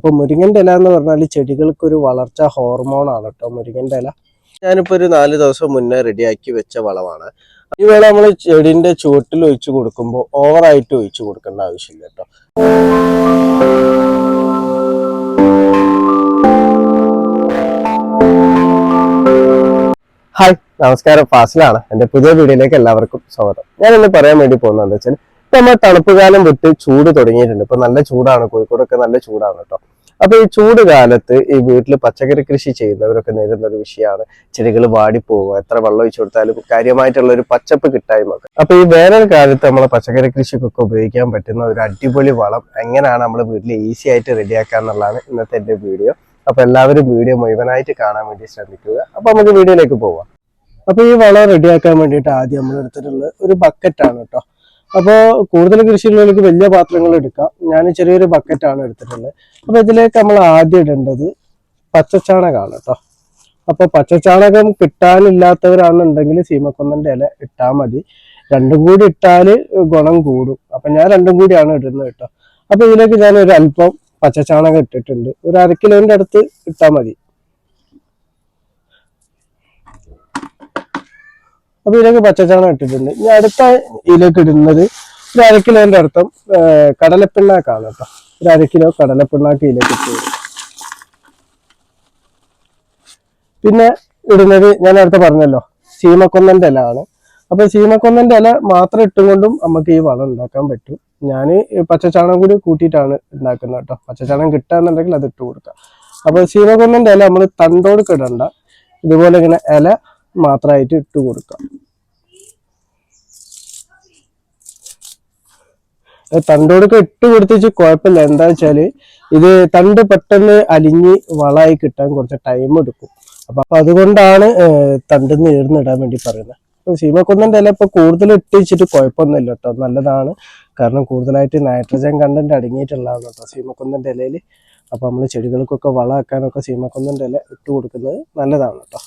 അപ്പോൾ മുരിങ്ങന്റെ ഇല എന്ന് പറഞ്ഞാൽ ചെടികൾക്ക് ഒരു വളർച്ച ഹോർമോണാണ് കേട്ടോ മുരിങ്ങന്റെ ഇല. ഞാനിപ്പോൾ ഒരു നാല് ദിവസം മുന്നേ റെഡിയാക്കി വെച്ച വളമാണ്. ഈ വേള നമ്മൾ ചെടിന്റെ ചുവട്ടിൽ ഒഴിച്ചു കൊടുക്കുമ്പോൾ ഓവറായിട്ട് ഒഴിച്ചു കൊടുക്കേണ്ട ആവശ്യമില്ല കേട്ടോ. ഹായ് നമസ്കാരം. ഫാസിലാണ്. എന്റെ പുതിയ വീഡിയോയിലേക്ക് എല്ലാവർക്കും സ്വാഗതം. ഞാൻ ഇന്ന് പറയാൻ വേണ്ടി പോകുന്നത് എന്താ വെച്ചാൽ നമ്മൾ തണുപ്പ് കാലം വിട്ട് ചൂട് തുടങ്ങിയിട്ടുണ്ട്. ഇപ്പൊ നല്ല ചൂടാണ് കോഴിക്കോടൊക്കെ നല്ല ചൂടാണ് കേട്ടോ. അപ്പൊ ഈ ചൂട് കാലത്ത് ഈ വീട്ടിൽ പച്ചക്കറി കൃഷി ചെയ്യുന്നവരൊക്കെ നേരിടുന്ന ഒരു വിഷയമാണ്. ചെടികൾ വാടിപ്പോവുക എത്ര വെള്ളം ഒഴിച്ചു കൊടുത്താലും കാര്യമായിട്ടുള്ള ഒരു പച്ചപ്പ് കിട്ടായ്മ അപ്പൊ ഈ വേനൽ കാലത്ത് നമ്മളെ പച്ചക്കറി കൃഷിക്കൊക്കെ ഉപയോഗിക്കാൻ പറ്റുന്ന ഒരു അടിപൊളി വളം എങ്ങനെയാണ് നമ്മൾ വീട്ടിൽ ഈസി ആയിട്ട് റെഡിയാക്കുക എന്നുള്ളതാണ് ഇന്നത്തെ എന്റെ വീഡിയോ. അപ്പൊ എല്ലാവരും വീഡിയോ മുഴുവനായിട്ട് കാണാൻ വേണ്ടി ശ്രമിക്കുക. അപ്പൊ നമുക്ക് വീഡിയോയിലേക്ക് പോവാം. അപ്പൊ ഈ വളം റെഡിയാക്കാൻ വേണ്ടിയിട്ട് ആദ്യം നമ്മൾ എടുത്തിട്ടുള്ള ഒരു ബക്കറ്റാണ് കേട്ടോ. അപ്പോൾ കൂടുതൽ കൃഷിയുള്ളവർക്ക് വലിയ പാത്രങ്ങൾ എടുക്കാം. ഞാൻ ചെറിയൊരു ബക്കറ്റാണ് എടുത്തിട്ടുള്ളത്. അപ്പോൾ ഇതിലേക്ക് നമ്മൾ ആദ്യം ഇടേണ്ടത് പച്ചച്ചാണകമാണ് കേട്ടോ. അപ്പൊ പച്ചച്ചാണകം കിട്ടാനില്ലാത്തവരാണെന്നുണ്ടെങ്കിൽ സീമക്കൊന്നന്റെ ഇല ഇട്ടാൽ മതി. രണ്ടും കൂടി ഇട്ടാൽ ഗുണം കൂടും. അപ്പൊ ഞാൻ രണ്ടും കൂടിയാണ് ഇടുന്നത് കേട്ടോ. അപ്പോൾ ഇതിലേക്ക് ഞാൻ ഒരു അല്പം പച്ചച്ചാണകം ഇട്ടിട്ടുണ്ട്. ഒരു അര കിലോന്റെ അടുത്ത് ഇട്ടാൽ മതി. അപ്പൊ ഇതിലേക്ക് പച്ചച്ചാണം ഇട്ടിട്ടുണ്ട്. ഇനി അടുത്ത ഇതിലേക്ക് ഇടുന്നത് ഒരു അര കിലോന്റെ അർത്ഥം കടലപ്പിണ്ണാക്കാണ് കേട്ടോ. ഒരു അര കിലോ കടലപ്പിണ്ണാക്ക് ഇതിലേക്ക് ഇട്ടു പിന്നെ ഇടുന്നത് ഞാൻ നേരത്തെ പറഞ്ഞല്ലോ ചീമക്കൊന്നന്റെ ഇല ആണ് അപ്പൊ ചീമക്കൊന്നന്റെ ഇല മാത്രം ഇട്ടുകൊണ്ടും നമുക്ക് ഈ വളം ഉണ്ടാക്കാൻ പറ്റും. ഞാൻ പച്ചച്ചാണം കൂടി കൂട്ടിയിട്ടാണ് ഉണ്ടാക്കുന്നത് കേട്ടോ. പച്ചച്ചാണം കിട്ടാന്നുണ്ടെങ്കിൽ അത് ഇട്ട് കൊടുക്കാം. അപ്പൊ ചീമക്കൊന്നന്റെ ഇല നമ്മൾ തണ്ടോട് കിടണ്ട. ഇതുപോലെ ഇങ്ങനെ ഇല മാത്രമായിട്ട് ഇട്ട് കൊടുക്കാം. തണ്ടോടൊക്കെ ഇട്ട് കൊടുത്തിച്ച് കുഴപ്പമില്ല. എന്താ വെച്ചാൽ ഇത് തണ്ട് പെട്ടെന്ന് അലിഞ്ഞ് വളമായി കിട്ടാൻ കുറച്ച് ടൈം എടുക്കും. അപ്പൊ അപ്പൊ അതുകൊണ്ടാണ് തണ്ട് നീർന്നിടാൻ വേണ്ടി പറയുന്നത്. അപ്പൊ സീമക്കൊന്നന്റെ ഇല ഇപ്പൊ കൂടുതൽ ഇട്ട് വെച്ചിട്ട് കുഴപ്പമൊന്നുമില്ല കേട്ടോ. നല്ലതാണ്. കാരണം കൂടുതലായിട്ട് നൈട്രജൻ കണ്ടന്റ് അടങ്ങിയിട്ടുള്ളതാണ് കേട്ടോ സീമക്കൊന്നന്റെ ഇലയിൽ അപ്പൊ നമ്മൾ ചെടികൾക്കൊക്കെ വളമാക്കാനൊക്കെ സീമക്കൊന്നന്റെ ഇല ഇട്ട് കൊടുക്കുന്നത് നല്ലതാണ് കേട്ടോ.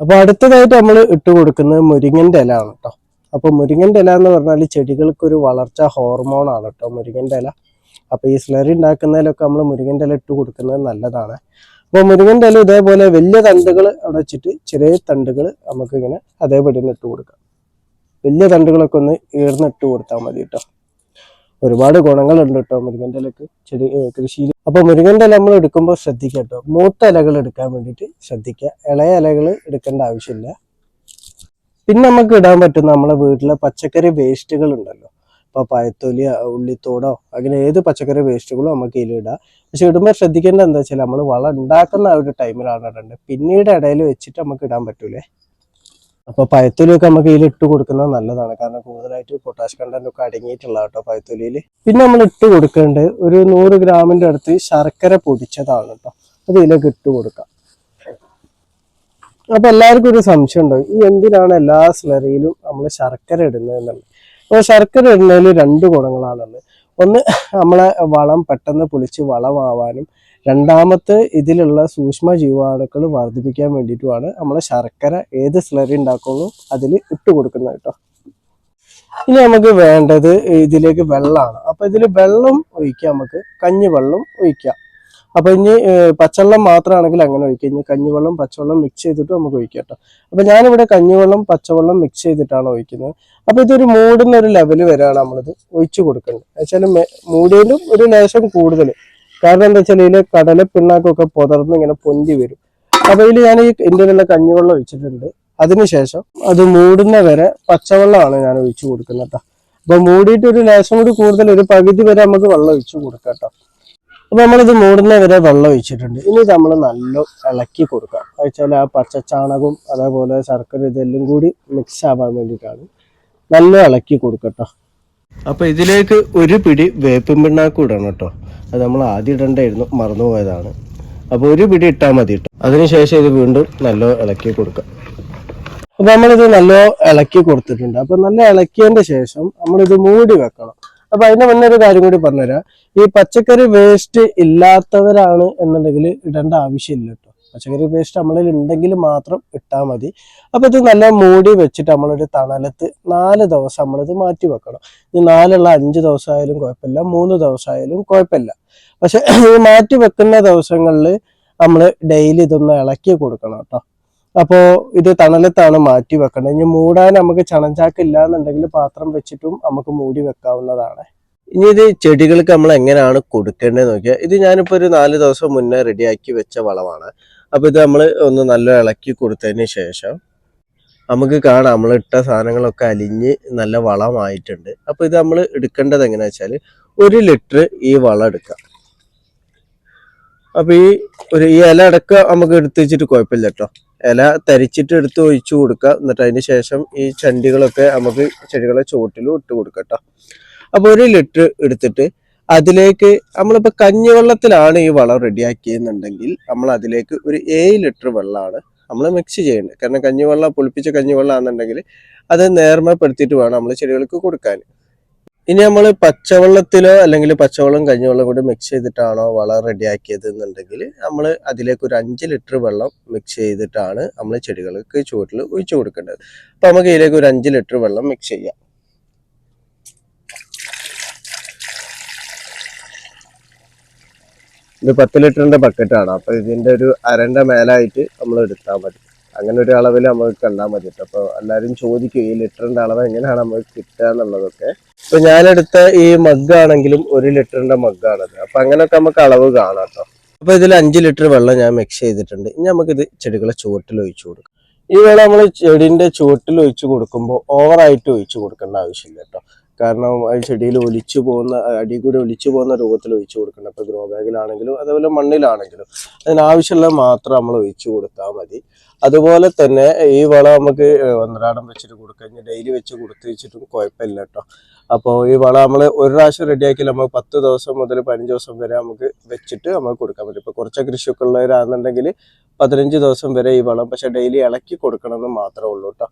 അപ്പൊ അടുത്തതായിട്ട് നമ്മൾ ഇട്ട് കൊടുക്കുന്നത് മുരിങ്ങന്റെ ഇല ആണ് കേട്ടോ. അപ്പൊ മുരിങ്ങന്റെ ഇല എന്ന് പറഞ്ഞാൽ ചെടികൾക്ക് ഒരു വളർച്ച ഹോർമോണാണ് കേട്ടോ മുരിങ്ങന്റെ ഇല. അപ്പോൾ ഈ സ്ലറി ഉണ്ടാക്കുന്നതിലൊക്കെ നമ്മൾ മുരിങ്ങന്റെ ഇല ഇട്ട് കൊടുക്കുന്നത് നല്ലതാണ്. അപ്പോൾ മുരുകന്റെ ഇല ഇതേപോലെ വലിയ തണ്ടുകൾ അവിടെ വെച്ചിട്ട് ചെറിയ തണ്ടുകൾ നമുക്ക് ഇങ്ങനെ അതേപടി ഇട്ട് കൊടുക്കാം. വലിയ തണ്ടുകളൊക്കെ ഒന്ന് ഈർന്നിട്ട് കൊടുത്താൽ മതി കേട്ടോ ഒരുപാട് ഗുണങ്ങളുണ്ട് കേട്ടോ മുരുകന്റെ ഇലക്ക്. ചെടി കൃഷിയിൽ. അപ്പൊ മുരുകന്റെ ഇല നമ്മൾ എടുക്കുമ്പോൾ ശ്രദ്ധിക്കുക കേട്ടോ മൂത്ത ഇലകൾ എടുക്കാൻ വേണ്ടിയിട്ട് ശ്രദ്ധിക്കുക. ഇളയ ഇലകൾ എടുക്കേണ്ട ആവശ്യമില്ല. പിന്നെ നമുക്ക് ഇടാൻ പറ്റും നമ്മളെ വീട്ടിലെ പച്ചക്കറി വേസ്റ്റുകൾ ഉണ്ടല്ലോ ഇപ്പൊ പഴത്തൊലി ഉള്ളിത്തോടോ അങ്ങനെ ഏത് പച്ചക്കറി വേസ്റ്റുകളും നമുക്ക് ഇതിൽ ഇടാം. പക്ഷെ ഇടുമ്പോൾ ശ്രദ്ധിക്കേണ്ട എന്താ വെച്ചാൽ നമ്മൾ വളം ഉണ്ടാക്കുന്ന ആ ഒരു ടൈമിലാണ് ഇടേണ്ടത്. പിന്നീട് ഇടയിൽ വെച്ചിട്ട് നമുക്ക് ഇടാൻ പറ്റൂലേ? അപ്പൊ പഴത്തൊലിയൊക്കെ നമുക്ക് ഇതിൽ ഇട്ട് കൊടുക്കുന്നത് നല്ലതാണ്. കാരണം കൂടുതലായിട്ട് പൊട്ടാഷ് കണ്ടന്റ് ഒക്കെ അടങ്ങിയിട്ടുള്ള കേട്ടോ പഴത്തൊലിയിൽ പിന്നെ നമ്മൾ ഇട്ട് കൊടുക്കേണ്ടത് ഒരു നൂറ് ഗ്രാമിന്റെ അടുത്ത് ശർക്കര പൊടിച്ചതാണ് കേട്ടോ. അത് ഇതിലേക്ക് ഇട്ട് കൊടുക്കാം. അപ്പൊ എല്ലാവർക്കും ഒരു സംശയം ഉണ്ടാവും ഈ എന്തിനാണ് എല്ലാ സ്ലറിയിലും നമ്മൾ ശർക്കര ഇടുന്നത് എന്നുള്ളത്? അപ്പോൾ ശർക്കര ഇടുന്നതിൽ രണ്ട് ഗുണങ്ങളാണുള്ളത്. ഒന്ന് നമ്മളെ വളം പെട്ടെന്ന് പൊളിച്ച് വളമാവാനും രണ്ടാമത്തെ ഇതിലുള്ള സൂക്ഷ്മ ജീവാണുക്കൾ വർദ്ധിപ്പിക്കാൻ വേണ്ടിയിട്ടുമാണ് നമ്മൾ ശർക്കര ഏത് സ്ലറി ഉണ്ടാക്കുന്നു അതിൽ ഇട്ട് കൊടുക്കുന്നത് കേട്ടോ. ഇനി നമുക്ക് വേണ്ടത് ഇതിലേക്ക് വെള്ളമാണ്. അപ്പൊ ഇതിൽ വെള്ളം ഒഴിക്കാം നമുക്ക് കഞ്ഞിവെള്ളം ഒഴിക്കാം. അപ്പൊ ഇനി പച്ചവെള്ളം മാത്രമാണെങ്കിൽ അങ്ങനെ ഒഴിക്കുക. ഇനി കഞ്ഞിവെള്ളം പച്ചവെള്ളം മിക്സ് ചെയ്തിട്ട് നമുക്ക് ഒഴിക്കാം കേട്ടോ അപ്പൊ ഞാനിവിടെ കഞ്ഞിവെള്ളം പച്ചവെള്ളം മിക്സ് ചെയ്തിട്ടാണ് ഒഴിക്കുന്നത്. അപ്പൊ ഇതൊരു മൂടുന്ന ഒരു ലെവൽ വരെയാണ് നമ്മളിത് ഒഴിച്ചു കൊടുക്കേണ്ടത്. വെച്ചാൽ മൂടിയതിലും ഒരു ലേശം കൂടുതൽ. കാരണം എന്താ വെച്ചാൽ ഇതിലെ കടല പിണ്ണാക്കൊക്കെ പുതർന്ന് ഇങ്ങനെ പൊന്തി വരും. അപ്പൊ ഇതിൽ ഞാൻ ഈ ഇന്ത്യയിലുള്ള കഞ്ഞിവെള്ളം ഒഴിച്ചിട്ടുണ്ട്. അതിനുശേഷം അത് മൂടുന്ന വരെ പച്ചവെള്ളമാണ് ഞാൻ ഒഴിച്ചു കൊടുക്കുന്നത് കേട്ടോ അപ്പൊ മൂടിയിട്ട് ഒരു ലേശം കൂടി കൂടുതൽ ഒരു പകുതി വരെ നമുക്ക് വെള്ളം ഒഴിച്ചു കൊടുക്കാം കേട്ടോ അപ്പൊ നമ്മളിത് മൂടുന്ന വരെ വെള്ളം ഒഴിച്ചിട്ടുണ്ട്. ഇനി നമ്മൾ നല്ല ഇളക്കി കൊടുക്കാം വെച്ചാൽ ആ പച്ചച്ചാണകവും അതേപോലെ ശർക്കര ഇതെല്ലാം കൂടി മിക്സ് ആവാൻ വേണ്ടിയിട്ടാണ് നല്ല ഇളക്കി കൊടുക്കട്ടോ അപ്പൊ ഇതിലേക്ക് ഒരു പിടി വേപ്പിൻ പിണ്ണാക്ക് ഇടണം കേട്ടോ അത് നമ്മൾ ആദ്യം ഇടണ്ടായിരുന്നു മറന്നുപോയതാണ് അപ്പൊ ഒരു പിടി ഇട്ടാൽ മതി കേട്ടോ അതിനുശേഷം ഇത് വീണ്ടും നല്ല ഇളക്കി കൊടുക്കാം അപ്പൊ നമ്മളിത് നല്ല ഇളക്കി കൊടുത്തിട്ടുണ്ട്. അപ്പൊ നല്ല ഇളക്കിയതിന്റെ ശേഷം നമ്മളിത് മൂടി വെക്കണം. അപ്പൊ അതിന് മുന്നേ ഒരു കാര്യം കൂടി പറഞ്ഞുതരാം. ഈ പച്ചക്കറി വേസ്റ്റ് ഇല്ലാത്തവരാണ് എന്നുണ്ടെങ്കിൽ ഇടേണ്ട ആവശ്യമില്ല കേട്ടോ. പച്ചക്കറി വേസ്റ്റ് നമ്മളിൽ ഉണ്ടെങ്കിൽ മാത്രം ഇട്ടാൽ മതി. അപ്പോൾ ഇത് നല്ല മൂടി വെച്ചിട്ട് നമ്മളൊരു തണലത്ത് നാല് ദിവസം നമ്മളിത് മാറ്റി വെക്കണം. ഇനി നാലുള്ള അഞ്ച് ദിവസമായാലും കുഴപ്പമില്ല മൂന്ന് ദിവസമായാലും കുഴപ്പമില്ല. പക്ഷെ ഈ മാറ്റി വെക്കുന്ന ദിവസങ്ങളിൽ നമ്മൾ ഡെയിലി ഇതൊന്ന് ഇളക്കി കൊടുക്കണം കേട്ടോ. അപ്പോൾ ഇത് തണലത്താണ് മാറ്റി വെക്കേണ്ടത്. ഇനി മൂടാൻ നമുക്ക് ചണഞ്ചാക്കില്ല എന്നുണ്ടെങ്കിൽ പാത്രം വെച്ചിട്ടും നമുക്ക് മൂടി വെക്കാവുന്നതാണ്. ഇനി ഇത് ചെടികൾക്ക് നമ്മൾ എങ്ങനെയാണ് കൊടുക്കേണ്ടത് നോക്കിയാൽ ഇത് ഞാനിപ്പോൾ ഒരു നാല് ദിവസം മുന്നേ റെഡിയാക്കി വെച്ച വളമാണ്. അപ്പോൾ ഇത് നമ്മൾ ഒന്ന് നല്ല ഇളക്കി കൊടുത്തതിന് ശേഷം നമുക്ക് കാണാം നമ്മൾ ഇട്ട സാധനങ്ങളൊക്കെ അലിഞ്ഞ് നല്ല വളമായിട്ടുണ്ട്. അപ്പോൾ ഇത് നമ്മൾ എടുക്കേണ്ടത് എങ്ങനെയാ വെച്ചാൽ ഒരു ലിറ്റർ ഈ വളം എടുക്കാം. അപ്പോൾ ഈ ഒരു ഈ ഇല അടക്കം നമുക്ക് എടുത്ത് വെച്ചിട്ട് കുഴപ്പമില്ല കേട്ടോ. ഇല തരിച്ചിട്ട് എടുത്ത് ഒഴിച്ചു കൊടുക്കുക എന്നിട്ട് അതിന് ശേഷം ഈ ചണ്ടികളൊക്കെ നമുക്ക് ചെടികളെ ചുവട്ടിലും ഇട്ട് കൊടുക്കാം കേട്ടോ. അപ്പോൾ ഒരു ലിറ്റർ എടുത്തിട്ട് അതിലേക്ക് നമ്മളിപ്പോൾ കഞ്ഞിവെള്ളത്തിലാണ് ഈ വളം റെഡിയാക്കിയെന്നുണ്ടെങ്കിൽ നമ്മൾ അതിലേക്ക് ഒരു ഏഴ് ലിറ്റർ വെള്ളമാണ് നമ്മൾ മിക്സ് ചെയ്യേണ്ടത്. കാരണം കഞ്ഞിവെള്ളം പുളിപ്പിച്ച കഞ്ഞിവെള്ളം ആണെന്നുണ്ടെങ്കിൽ അത് നേർമപ്പെടുത്തിയിട്ട് വേണം നമ്മൾ ചെടികൾക്ക് കൊടുക്കാൻ. ഇനി നമ്മൾ പച്ചവെള്ളത്തിലോ അല്ലെങ്കിൽ പച്ചവെള്ളം കഞ്ഞിവെള്ളം കൂടി മിക്സ് ചെയ്തിട്ടാണോ വളം റെഡിയാക്കിയത് എന്നുണ്ടെങ്കിൽ നമ്മൾ അതിലേക്ക് ഒരു അഞ്ച് ലിറ്റർ വെള്ളം മിക്സ് ചെയ്തിട്ടാണ് നമ്മൾ ചെടികൾക്ക് ചുവട്ടിൽ ഒഴിച്ചു കൊടുക്കേണ്ടത്. അപ്പം നമുക്ക് ഇതിലേക്ക് ഒരു അഞ്ച് ലിറ്റർ വെള്ളം മിക്സ് ചെയ്യാം. ഇത് പത്ത് ലിറ്ററിന്റെ ബക്കറ്റാണ്. അപ്പൊ ഇതിന്റെ ഒരു അരന്റെ മേലായിട്ട് നമ്മൾ എടുത്താൽ മതി. അങ്ങനെ ഒരു അളവിൽ നമുക്ക് കണ്ടാൽ മതി അപ്പോൾ അപ്പൊ എല്ലാവരും ചോദിക്കും ഈ ലിറ്ററിന്റെ അളവ് എങ്ങനെയാണ് നമുക്ക് കിട്ടുക എന്നുള്ളതൊക്കെ? ഇപ്പൊ ഞാനെടുത്ത ഈ മഗ് ആണെങ്കിലും ഒരു ലിറ്ററിന്റെ മഗ്ഗാണത് അപ്പൊ അങ്ങനെയൊക്കെ നമുക്ക് അളവ് കാണാം കേട്ടോ അപ്പൊ ഇതിൽ അഞ്ച് ലിറ്റർ വെള്ളം ഞാൻ മിക്സ് ചെയ്തിട്ടുണ്ട്. ഇനി നമുക്കിത് ചെടികളെ ചുവട്ടിൽ ഒഴിച്ചു കൊടുക്കാം. ഈ വെള്ളം നമ്മൾ ചെടിന്റെ ചുവട്ടിൽ ഒഴിച്ചു കൊടുക്കുമ്പോൾ ഓവറായിട്ട് ഒഴിച്ചു കൊടുക്കേണ്ട ആവശ്യമില്ല കേട്ടോ കാരണം ആ ചെടിയിൽ ഒലിച്ചു പോകുന്ന അടി കൂടി ഒലിച്ചു പോകുന്ന രൂപത്തിൽ ഒഴിച്ചു കൊടുക്കണം ഇപ്പൊ ഗ്രോ ബാഗിലാണെങ്കിലും അതേപോലെ മണ്ണിലാണെങ്കിലും അതിനാവശ്യമുള്ള മാത്രം നമ്മൾ ഒഴിച്ചു കൊടുത്താൽ മതി. അതുപോലെ തന്നെ ഈ വളം നമുക്ക് ഒന്നരാടം വെച്ചിട്ട് കൊടുക്കുക ഡെയിലി വെച്ച് കൊടുത്തു വെച്ചിട്ടും കുഴപ്പമില്ല കേട്ടോ. അപ്പോൾ ഈ വളം നമ്മൾ ഒരു പ്രാവശ്യം റെഡിയാക്കി നമ്മൾ പത്ത് ദിവസം മുതൽ പതിനഞ്ച് ദിവസം വരെ നമുക്ക് വെച്ചിട്ട് നമുക്ക് കൊടുക്കാൻ പറ്റും. ഇപ്പോൾ കുറച്ച് കൃഷിയൊക്കെ ഉള്ളവരാണെന്നുണ്ടെങ്കിൽ പതിനഞ്ച് ദിവസം വരെ ഈ വളം പക്ഷേ ഡെയിലി ഇളക്കി കൊടുക്കണമെന്ന് മാത്രമേ ഉള്ളൂ കേട്ടോ.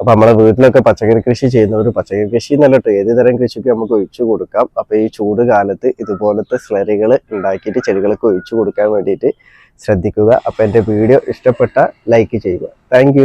അപ്പൊ നമ്മളെ വീട്ടിലൊക്കെ പച്ചക്കറി കൃഷി ചെയ്യുന്നവർ പച്ചക്കറി കൃഷി എന്നല്ല കേട്ടോ. ഏത് തരം കൃഷിക്ക് നമുക്ക് ഒഴിച്ചു കൊടുക്കാം. അപ്പൊ ഈ ചൂട് കാലത്ത് ഇതുപോലത്തെ സ്ലറികൾ ഉണ്ടാക്കിയിട്ട് ചെടികൾക്ക് ഒഴിച്ചു കൊടുക്കാൻ വേണ്ടിയിട്ട് ശ്രദ്ധിക്കുക. അപ്പൊ എന്റെ വീഡിയോ ഇഷ്ടപ്പെട്ട ലൈക്ക് ചെയ്യുക. താങ്ക്